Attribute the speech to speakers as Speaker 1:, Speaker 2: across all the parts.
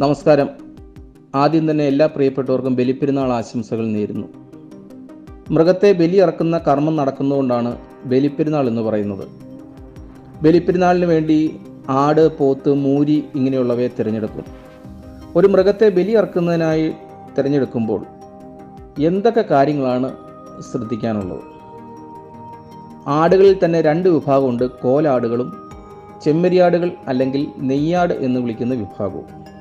Speaker 1: നമസ്കാരം. ആദ്യം തന്നെ എല്ലാ പ്രിയപ്പെട്ടവർക്കും ബലിപ്പെരുന്നാൾ ആശംസകൾ നേരുന്നു. മൃഗത്തെ ബലി ഇറക്കുന്ന കർമ്മം നടക്കുന്നതുകൊണ്ടാണ് ബലിപ്പെരുന്നാൾ എന്ന് പറയുന്നത്. ബലിപ്പെരുന്നാളിന് വേണ്ടി ആട് പോത്ത് മൂരി ഇങ്ങനെയുള്ളവയെ തിരഞ്ഞെടുക്കും. ഒരു മൃഗത്തെ ബലി ഇറക്കുന്നതിനായി തിരഞ്ഞെടുക്കുമ്പോൾ എന്തൊക്കെ കാര്യങ്ങളാണ് ശ്രദ്ധിക്കാനുള്ളത്? ആടുകളിൽ തന്നെ രണ്ട് വിഭാഗമുണ്ട്. കോലാടുകളും ചെമ്മരിയാടുകൾ അല്ലെങ്കിൽ നെയ്യാട് എന്ന് വിളിക്കുന്ന വിഭാഗവും.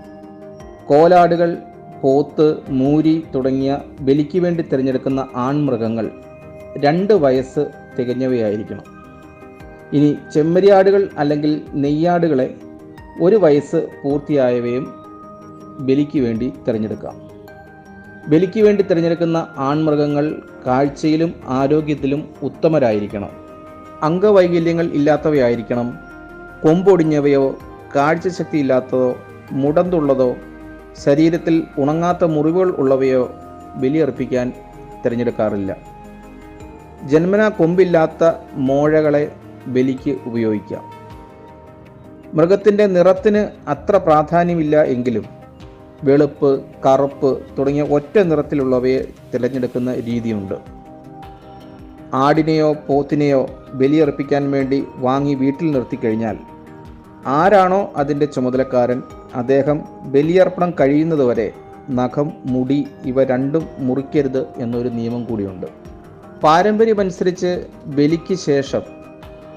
Speaker 1: കോലാടുകൾ പോത്ത് മൂരി തുടങ്ങിയ ബലിക്ക് വേണ്ടി തിരഞ്ഞെടുക്കുന്ന ആൺമൃഗങ്ങൾ രണ്ട് വയസ്സ് തികഞ്ഞവയായിരിക്കണം. ഇനി ചെമ്മരിയാടുകൾ അല്ലെങ്കിൽ നെയ്യാടുകളെ ഒരു വയസ്സ് പൂർത്തിയായവയും ബലിക്ക് വേണ്ടി തിരഞ്ഞെടുക്കാം. ബലിക്ക് വേണ്ടി തിരഞ്ഞെടുക്കുന്ന ആൺമൃഗങ്ങൾ കാഴ്ചയിലും ആരോഗ്യത്തിലും ഉത്തമരായിരിക്കണം. അംഗവൈകല്യങ്ങൾ ഇല്ലാത്തവയായിരിക്കണം. കൊമ്പൊടിഞ്ഞവയോ കാഴ്ചശക്തി ഇല്ലാത്തതോ മുടന്തുള്ളതോ ശരീരത്തിൽ ഉണങ്ങാത്ത മുറിവുകൾ ഉള്ളവയോ ബലിയർപ്പിക്കാൻ തിരഞ്ഞെടുക്കാറില്ല. ജന്മനാ കൊമ്പില്ലാത്ത മോഴകളെ ബലിക്ക് ഉപയോഗിക്കാം. മൃഗത്തിന്റെ നിറത്തിന് അത്ര പ്രാധാന്യമില്ല എങ്കിലും വെളുപ്പ് കറുപ്പ് തുടങ്ങിയ ഒറ്റ നിറത്തിലുള്ളവയെ തിരഞ്ഞെടുക്കുന്ന രീതിയുണ്ട്. ആടിനെയോ പോത്തിനെയോ ബലിയർപ്പിക്കാൻ വേണ്ടി വാങ്ങി വീട്ടിൽ നിർത്തിക്കഴിഞ്ഞാൽ ആരാണോ അതിന്റെ ചുമതലക്കാരൻ അദ്ദേഹം ബലിയർപ്പണം കഴിയുന്നതുവരെ നഖം മുടി ഇവ രണ്ടും മുറിക്കരുത് എന്നൊരു നിയമം കൂടിയുണ്ട്. പാരമ്പര്യമനുസരിച്ച് ബലിക്ക് ശേഷം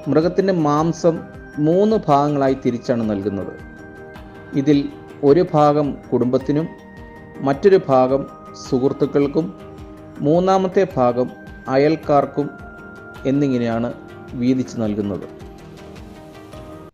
Speaker 1: മൃഗത്തിന്റെ മാംസം മൂന്ന് ഭാഗങ്ങളായി തിരിച്ചാണ് നൽകുന്നത്. ഇതിൽ ഒരു ഭാഗം കുടുംബത്തിനും മറ്റൊരു ഭാഗം സുഹൃത്തുക്കൾക്കും മൂന്നാമത്തെ ഭാഗം അയൽക്കാർക്കും എന്നിങ്ങനെയാണ് വീതിച്ച് നൽകുന്നത്.